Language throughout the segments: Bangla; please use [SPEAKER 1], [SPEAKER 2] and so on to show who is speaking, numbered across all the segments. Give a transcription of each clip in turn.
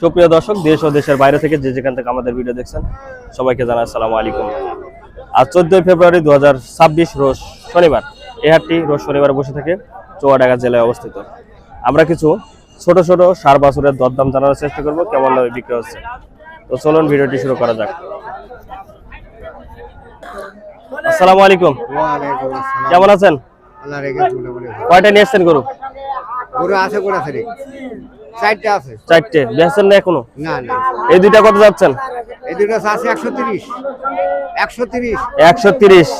[SPEAKER 1] সুপ্রিয় দর্শক দেশ ও দেশের বাইরে থেকে যে যেখান থেকে আমাদের ভিডিও দেখছেন সবাইকে জানাই আসসালামু আলাইকুম। আজ চোদ্দই ফেব্রুয়ারি দু রোজ শনিবার। এই হাটটি রোজ শনিবার বসে থেকে চুয়াডাঙ্গা জেলায় অবস্থিত। আমরা কিছু ছোট ছোট সার বাছুরের দরদাম জানার চেষ্টা করব কেমন দামে বিক্রি হচ্ছে। তো চলুন ভিডিওটি শুরু করা যাক। আসসালামু আলাইকুম। কেমন আছেন? কয়টা নিয়ে এসছেন গরু?
[SPEAKER 2] গরু আছে কোন আছে রে চারটে আছে।
[SPEAKER 1] চারটে। বেচছেন না এখনও?
[SPEAKER 2] না না।
[SPEAKER 1] এই দুইটা কত যাচ্ছেন?
[SPEAKER 2] এই দুটো আছে একশো তিরিশ। একশো তিরিশ।
[SPEAKER 1] একশো তিরিশ।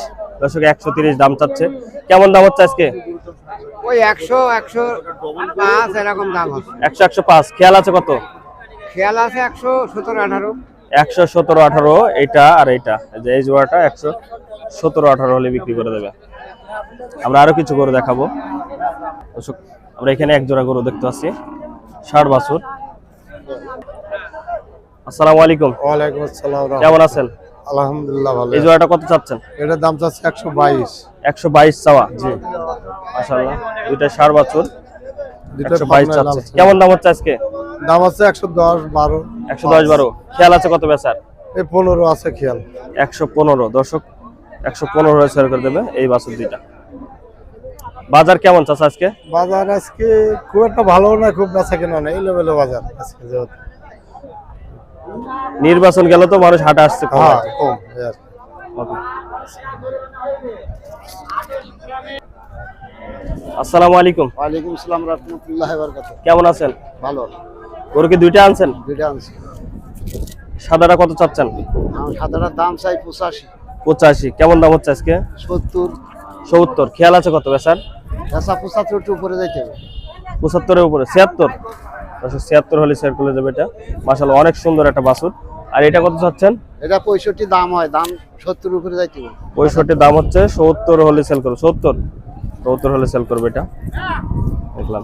[SPEAKER 1] দর্শক একশো তিরিশ দাম চাচ্ছে। কেমন দাম হচ্ছে আজকে?
[SPEAKER 2] ওই একশো একশো পাঁচ এরকম দাম আছে
[SPEAKER 1] একশো একশো পাঁচ। খেয়াল আছে কত?
[SPEAKER 2] খেয়াল আছে একশো সতেরো আঠারো।
[SPEAKER 1] একশো সতেরো আঠারো এইটা আর এইটা। এই যে এই জোড়াটা একশো সতেরো আঠারো হলে বিক্রি করে দেবে। আমরা আরও কিছু গরু দেখাবো। আমরা এখানে এক জোড়া গরু দেখতে পাচ্ছি। ষাট বাছুর। আসসালামু আলাইকুম।
[SPEAKER 3] ওয়ালাইকুম আসসালাম
[SPEAKER 1] কেমন আছেন?
[SPEAKER 3] আলহামদুলিল্লাহ ভালো।
[SPEAKER 1] এই জোড়াটা কত চাচ্ছেন?
[SPEAKER 3] এটার দাম চাচ্ছে একশো বাইশ।
[SPEAKER 1] একশো বাইশ চাওয়া? জি। মাসাল্লাহ দুইটা ষাট বাছুর। একশো বাইশ চাচ্ছে। কেমন দাম হচ্ছে আজকে?
[SPEAKER 3] দাম আছে একশো দশ বারো।
[SPEAKER 1] একশো দশ বারো। খেয়াল আছে কত বেচার?
[SPEAKER 3] এই পনেরো আছে খেয়াল।
[SPEAKER 1] একশো পনেরো। দর্শক একশো পনেরো করে দেবে এই বাছুর দুইটা। বাজার কেমন চাচা আজকে?
[SPEAKER 3] বাজার আজকে খুব একটা ভালো না খুব বেচা কেনা নেই এই বাজার আজকে যেহেতু।
[SPEAKER 1] নির্বাচন গেল তো মানুষ হাটে আসছে
[SPEAKER 3] হ্যাঁ কম।
[SPEAKER 1] Okay. আসসালামু আলাইকুম।
[SPEAKER 3] ওয়ালাইকুম আসসালাম রহমতুল্লাহ বরকাত
[SPEAKER 1] কেমন আছেন?
[SPEAKER 3] ভালো।
[SPEAKER 1] গরু কি দুইটা আনছেন?
[SPEAKER 3] দুইটা আনছি।
[SPEAKER 1] সাদাটা কত চাচ্ছেন?
[SPEAKER 3] সাদাটার দাম চাই পঁচাশি।
[SPEAKER 1] পঁচাশি। কেমন দাম হচ্ছে আজকে?
[SPEAKER 3] সত্তর।
[SPEAKER 1] সত্তর। খেয়াল আছে কত বেচার?
[SPEAKER 3] পঁচাত্তর উপরে যাইতে হবে।
[SPEAKER 1] পঁচাত্তরের উপরে ছিয়াত্তর? দর্শক ছিয়াত্তর হলে সেল করে দেবে এটা। মাসাল অনেক সুন্দর একটা বাছুর। আর এটা কত চাচ্ছেন?
[SPEAKER 3] এটা পঁয়ষট্টি দাম হয় দাম সত্তর উপরে যাইতে হবে।
[SPEAKER 1] পঁয়ষট্টি দাম হচ্ছে সত্তর হলে সেল করবে সত্তর? সত্তর হলে সেল করবে এটা। দেখলাম।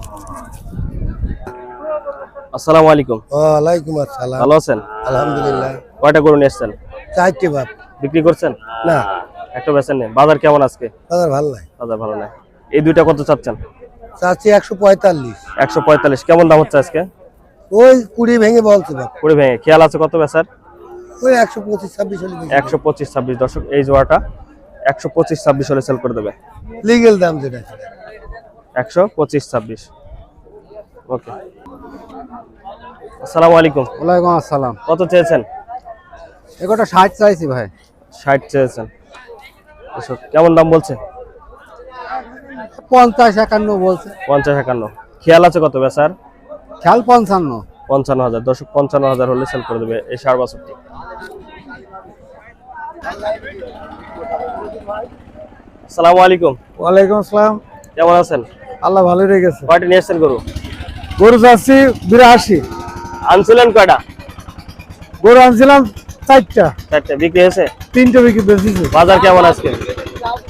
[SPEAKER 1] আসসালামু আলাইকুম।
[SPEAKER 2] ওয়ালাইকুম আসসালাম।
[SPEAKER 1] ভালো আছেন?
[SPEAKER 2] আলহামদুলিল্লাহ।
[SPEAKER 1] কয়টা গরু নিয়ে এসছেন?
[SPEAKER 2] চারটে বাপ।
[SPEAKER 1] বিক্রি করছেন?
[SPEAKER 2] না।
[SPEAKER 1] একটা বেচেন নেই। বাজার কেমন আজকে?
[SPEAKER 2] বাজার ভালো নাই।
[SPEAKER 1] বাজার ভালো নাই। এই দুইটা কত চাচ্ছেন?
[SPEAKER 2] চাচ্ছি একশো পঁয়তাল্লিশ।
[SPEAKER 1] একশো পঁয়তাল্লিশ। কেমন দাম হচ্ছে আজকে?
[SPEAKER 2] ওই কুড়ি ভেঙে বলছে বাপ।
[SPEAKER 1] কুড়ি ভেঙে। খেয়াল আছে কত বেচার?
[SPEAKER 2] ওই একশো পঁচিশ ছাব্বিশ
[SPEAKER 1] একশো পঁচিশ ছাব্বিশ। দর্শক এই জোয়াটা একশো পঁচিশ ছাব্বিশ হলে সেল করে দেবে।
[SPEAKER 2] লিগেল দাম যেটা।
[SPEAKER 1] একশো পঁচিশ ছাব্বিশ। ওকে আসসালামু আলাইকুম।
[SPEAKER 2] ওয়ালাইকুম আসসালাম।
[SPEAKER 1] কত চেয়েছেন?
[SPEAKER 2] এগোটা ষাট চাইছি ভাই।
[SPEAKER 1] ষাট চেয়েছেন। কেমন দাম বলছে?
[SPEAKER 2] পঞ্চাশ একান্ন বলছে।
[SPEAKER 1] পঞ্চাশ একান্ন। খেয়াল আছে কত বেচার?
[SPEAKER 2] খেয়াল পঞ্চান্ন।
[SPEAKER 1] পঞ্চান্ন হাজার। দশক পঞ্চান্ন হাজার হলে সেল করে দেবে এই সার বাছরটি। আসসালামু আলাইকুম।
[SPEAKER 3] ওয়ালাইকুম আসসালাম।
[SPEAKER 1] কেমন আছেন?
[SPEAKER 3] আল্লাহ ভালো রেখেছে
[SPEAKER 1] কয়টা নিয়ে এসছেন গরু?
[SPEAKER 3] গরু চাচ্ছি বিরাশি।
[SPEAKER 1] আনছিলেন কয়টা?
[SPEAKER 3] গরু আনছিলাম চারটা।
[SPEAKER 1] চারটে। বিক্রি হয়েছে?
[SPEAKER 3] তিনটে বিক্রি বেশিছে
[SPEAKER 1] বাজার কেমন আজকে?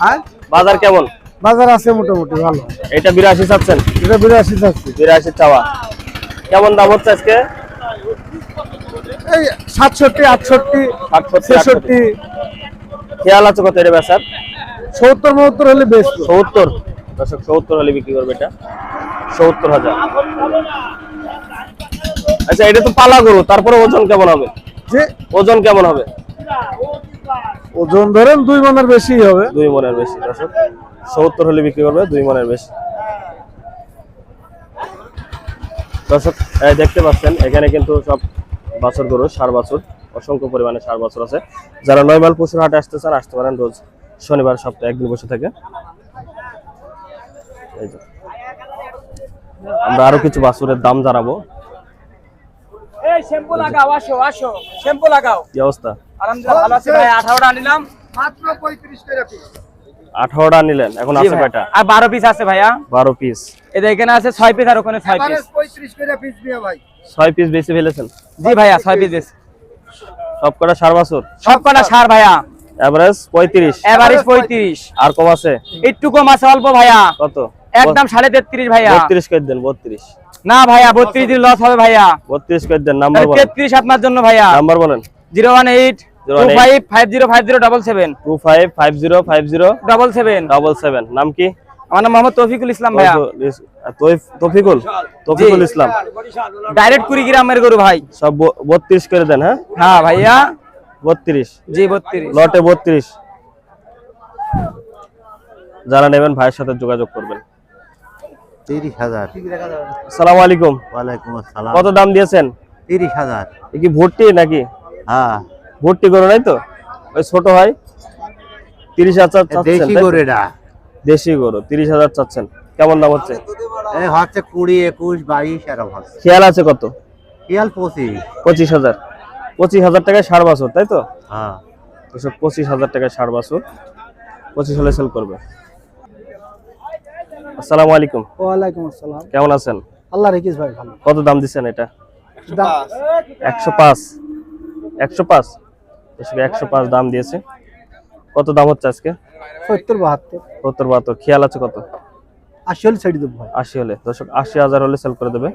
[SPEAKER 3] আর
[SPEAKER 1] বাজার কেমন?
[SPEAKER 3] বাজার আছে মোটামুটি ভালো।
[SPEAKER 1] এটা বিরাশি চাচ্ছেন?
[SPEAKER 3] এটা বিরাশি চাচ্ছি।
[SPEAKER 1] বিরাশি চাওয়া। কেমন দাম হচ্ছে আজকে?
[SPEAKER 3] এই সাতষট্টি আটষট্টি ছেষট্টি।
[SPEAKER 1] খেয়াল আছে কত এটা বেচার?
[SPEAKER 3] সত্তর মহত্তর হলে বেশ।
[SPEAKER 1] সত্তর। দশক সত্তর হলে বিক্রি করবে এটা। সত্তর হাজার। আচ্ছা এটা তো পালা গরু তারপরে ওজন কেমন হবে?
[SPEAKER 3] যে
[SPEAKER 1] ওজন কেমন হবে?
[SPEAKER 3] ওজন ধরেন দুই মনের বেশি হবে।
[SPEAKER 1] দুই মনের বেশি দর্শক। সত্তর হলে বিক্রি করবে দুই মনের বেশি। দর্শক দেখতে পাচ্ছেন এখানে কিন্তু সব বাছর গরু সার বাছর অসংখ্য পরিমাণে সার বাছর আছে। যারা নয় মাল পুষুর হাটে আসতে চান আসতে পারেন রোজ শনিবার সপ্তাহে একদিন বসে থাকে। আমরা আরও কিছু বাছুরের দাম জানাব।
[SPEAKER 4] আসো আসো শ্যাম্পু লাগাও।
[SPEAKER 1] কি অবস্থা?
[SPEAKER 4] আলহামদুলিল্লাহ ভালো আছি ভাই 18টা আনিলাম।
[SPEAKER 2] মাত্র 35 টাকা
[SPEAKER 1] পিস 18টা নিলেন এখন আছে কয়টা?
[SPEAKER 4] আর 12 পিস আছে ভাইয়া?
[SPEAKER 1] 12 পিস
[SPEAKER 4] এটা এখানে আছে 6 পিস আর ওখানে 6 পিস
[SPEAKER 2] 35 পিস দিয়া ভাই।
[SPEAKER 1] 6 পিস বেশি ফেলেছেন?
[SPEAKER 4] জি ভাইয়া 6 পিস
[SPEAKER 1] বেশি। সবকটা সার
[SPEAKER 4] সবকটা সার ভাইয়া।
[SPEAKER 1] এভারেজ 35
[SPEAKER 4] এভারেজ 35
[SPEAKER 1] আর কম আছে?
[SPEAKER 4] একটু কম আছে অল্প ভাইয়া।
[SPEAKER 1] কত?
[SPEAKER 4] একদম 33.5 ভাইয়া।
[SPEAKER 1] 32 করে দেন 32
[SPEAKER 4] না ভাইয়া 32 দিন লস হবে ভাইয়া।
[SPEAKER 1] 32 করে দেন নাম্বার বলেন।
[SPEAKER 4] 33 আপনার জন্য ভাইয়া।
[SPEAKER 1] নাম্বার বলেন। 018 নাম কি?
[SPEAKER 4] আমার নাম মোহাম্মদ তৌফিকুল ইসলাম ভাইয়া।
[SPEAKER 1] তৌফ- তৌফিকুল? তৌফিকুল ইসলাম।
[SPEAKER 4] ডাইরেক্ট কুড়িগ্রামের গরু ভাই।
[SPEAKER 1] সব বত্রিশ করে দেন হ্যাঁ?
[SPEAKER 4] হ্যাঁ ভাইয়া।
[SPEAKER 1] বত্রিশ।
[SPEAKER 4] জি বত্রিশ।
[SPEAKER 1] লটে বত্রিশ। যারা নেবেন ভাইয়ের সাথে যোগাযোগ করবেন।
[SPEAKER 5] তিরিশ হাজার।
[SPEAKER 1] আসসালামু আলাইকুম।
[SPEAKER 5] ওয়ালাইকুম আসসালাম।
[SPEAKER 1] কত দাম দিয়েছেন?
[SPEAKER 5] তিরিশ হাজার।
[SPEAKER 1] কি ভর্তি নাকি?
[SPEAKER 5] হ্যাঁ।
[SPEAKER 1] ভর্তি করে নাই তো? ওই ছোট হয় তিরিশ হাজার চাচ্ছেন,
[SPEAKER 5] দেশি এটা
[SPEAKER 1] দেশি গরু তিরিশ হাজার চাচ্ছেন। কেমন দাম হচ্ছে?
[SPEAKER 5] হচ্ছে কুড়ি একুশ বাইশ এরকম হচ্ছে।
[SPEAKER 1] খেয়াল আছে কত?
[SPEAKER 5] শিয়াল পঁচিশ।
[SPEAKER 1] পঁচিশ হাজার। পঁচিশ হাজার টাকায় ষাট বছর তাই তো?
[SPEAKER 5] হ্যাঁ।
[SPEAKER 1] পঁচিশ হাজার টাকায় ষাট বছর। পঁচিশ হলে সেল করবে। আসসালামু আলাইকুম।
[SPEAKER 3] ওয়ালাইকুম আসসালাম।
[SPEAKER 1] কেমন আছেন?
[SPEAKER 3] আল্লাহ রেখিস ভাই ভালো।
[SPEAKER 1] কত দাম দিচ্ছেন এটা? একশো পাঁচ। একশো পাঁচ? এসব একশো পাঁচ দাম দিয়েছে। কত দাম হচ্ছে আজকে?
[SPEAKER 3] সত্তর বাহাত্তর।
[SPEAKER 1] সত্তর বাহাত্তর। খেয়াল আছে কত?
[SPEAKER 3] আশি হলে ছেড়ে দেবো
[SPEAKER 1] আশি হলে। দর্শক আশি হাজার হলে সেল করে দেবে।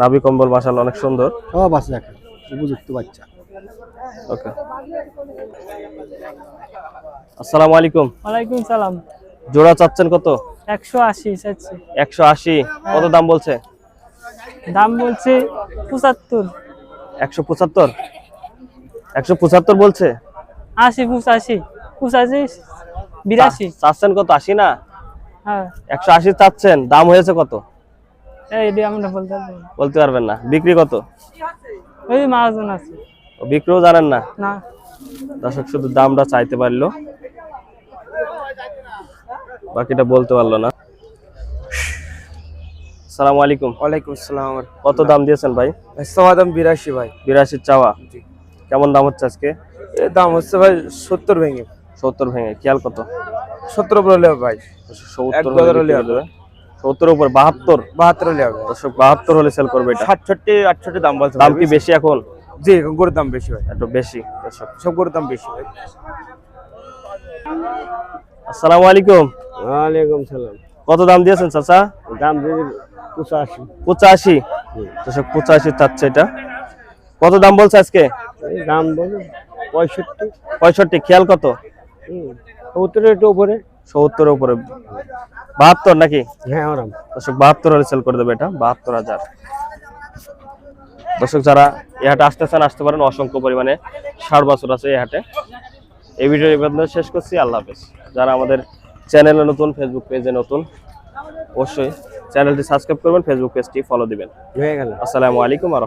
[SPEAKER 1] নাভি কম্বল মাসাল অনেক সুন্দর।
[SPEAKER 3] সব আছে দেখেন উপযুক্ত বাচ্চা।
[SPEAKER 1] ওকে। আসসালামু আলাইকুম।
[SPEAKER 6] ওয়ালাইকুম সালাম।
[SPEAKER 1] জোড়া চাচ্ছেন কত?
[SPEAKER 6] একশো আশি চাচ্ছি।
[SPEAKER 1] একশো আশি। কত দাম বলছে?
[SPEAKER 6] দাম বলছে পঁচাত্তর।
[SPEAKER 1] একশো পঁচাত্তর? একশো পঁচাত্তর বলছে?
[SPEAKER 6] আশি পঁচাশি পঁচাশি বিরাশি।
[SPEAKER 1] চাচ্ছেন কত আশি না?
[SPEAKER 6] হ্যাঁ।
[SPEAKER 1] একশো আশি চাচ্ছেন দাম হয়েছে কত?
[SPEAKER 6] এই আমরা বলতে পারব
[SPEAKER 1] বলতে পারবেন না। বিক্রি কত?
[SPEAKER 6] ওই মাহাজন আছে।
[SPEAKER 1] ও বিক্রিও জানেন না?
[SPEAKER 6] না।
[SPEAKER 1] দর্শক শুধু দামটা চাইতে পারল। বাকিটা বলতে পারল না। সালাম আলাইকুম।
[SPEAKER 4] ওয়ালাইকুম আসসালাম।
[SPEAKER 1] কত দাম দিয়েছেন ভাই?
[SPEAKER 4] দাম বিরাশি ভাই।
[SPEAKER 1] বিরাশি চাওয়া। কেমন দাম হচ্ছে আজকে?
[SPEAKER 4] এর দাম হচ্ছে ভাই সত্তর ভেঙে।
[SPEAKER 1] সত্তর ভেঙে খেয়াল কত?
[SPEAKER 4] সত্তর বলে ভাই।
[SPEAKER 1] সত্তর হলে করে দেবে। সত্তর উপর বাহাত্তর?
[SPEAKER 4] বাহাত্তর হলে হবে।
[SPEAKER 1] দর্শক বাহাত্তর হলে সেল করবে এটা।
[SPEAKER 4] সাতষট্টি আটষট্টি দাম বলছে
[SPEAKER 1] দাম কি বেশি এখন?
[SPEAKER 4] জি গরুর দাম বেশি ভাই।
[SPEAKER 1] একটু বেশি দর্শক।
[SPEAKER 4] সব গরুর দাম বেশি ভাই।
[SPEAKER 1] আসসালামু আলাইকুম।
[SPEAKER 4] ওয়ালাইকুম সালাম।
[SPEAKER 1] কত দাম দিয়েছেন চাচা?
[SPEAKER 4] দাম যদি পঁচাশি।
[SPEAKER 1] পঁচাশি? দর্শক পঁচাশি চাচ্ছে এটা। কত দাম বলছে আজকে?
[SPEAKER 4] দাম বলে পঁয়ষট্টি।
[SPEAKER 1] পঁয়ষট্টি খেয়াল কত?
[SPEAKER 4] সত্তরের একটু উপরে।
[SPEAKER 1] সত্তরের উপরে। বাহাত্তর নাকি?
[SPEAKER 4] হ্যাঁ ওরম।
[SPEAKER 1] দর্শক বাহাত্তর হলে সেল করে দেবে এটা বাহাত্তর হাজার। দর্শক যারা এই হাটে আসতে চান আসতে পারেন অসংখ্য পরিমাণে ষাট বছর আছে এই হাটে। এই ভিডিও নিবেদন শেষ করছি আল্লাহ হাফেজ। যারা আমাদের চ্যানেলে নতুন ফেসবুক পেজে নতুন অবশ্যই চ্যানেলটি সাবস্ক্রাইব করবেন ফেসবুক পেজটি ফলো দিবেন।
[SPEAKER 4] হয়ে গেল।
[SPEAKER 1] আসসালামু আলাইকুম আর